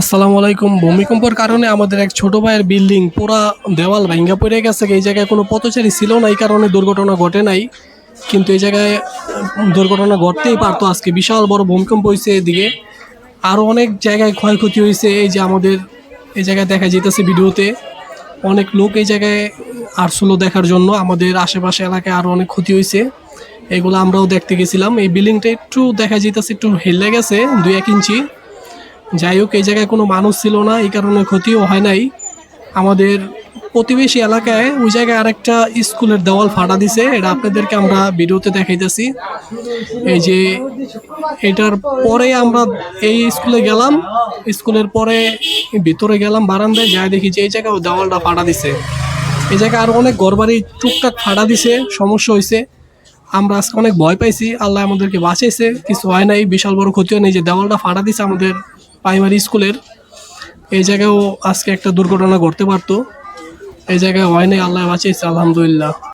আসসালামু আলাইকুম। ভূমিকম্পের কারণে আমাদের এক ছোট ভাইয়ের বিল্ডিং পুরা দেওয়াল ভাঙ্গা পড়ে গেছে। এই জায়গায় কোনো পথচারী ছিল না, এই কারণে দুর্ঘটনা ঘটে নাই। কিন্তু এই জায়গায় দুর্ঘটনা ঘটতেই পারতো। আজকে বিশাল বড় ভূমিকম্প হয়েছে এদিকে। আরও অনেক জায়গায় ক্ষয়ক্ষতি হয়েছে। এই যে আমাদের এই জায়গায় দেখা যেতেছে ভিডিওতে, অনেক লোক এই জায়গায় আসছিল দেখার জন্য। আমাদের আশেপাশে এলাকায় আরও অনেক ক্ষতি হয়েছে। এগুলো আমরাও দেখতে গেছিলাম। এই বিল্ডিংটা একটু দেখা যেতেছে, একটু হেলে গেছে দুই এক ইঞ্চি। যাই হোক, এই জায়গায় কোনো মানুষ ছিল না, এই কারণে ক্ষতিও হয় নাই। আমাদের প্রতিবেশী এলাকায় ওই জায়গায় আরেকটা স্কুলের দেওয়াল ফাটা দিছে, এটা আপনাদেরকে আমরা ভিডিওতে দেখাইতেছি। এই যে এটার পরে আমরা এই স্কুলে গেলাম, স্কুলের পরে ভিতরে গেলাম বারান্দায়, যাই দেখি যে এই জায়গায় দেওয়ালটা ফাটা দিছে। এই জায়গায় আরও অনেক ঘরবাড়ি টুকটাক ফাটা দিছে, সমস্যা হয়েছে আমরা আজকে অনেক ভয় পাইছি, আল্লাহ আমাদেরকে বাঁচাইছে, কিছু হয় নাই, বিশাল বড় ক্ষতি হয় নাই, যে দেওয়ালটা ফাটা দিছে আমাদের প্রাইমারি স্কুলের এই জায়গায়ও আজকে একটা দুর্ঘটনা ঘটতে পারতো। এই জায়গায় হয় নাই আল্লাহ বাঁচিয়েছে, আলহামদুলিল্লাহ।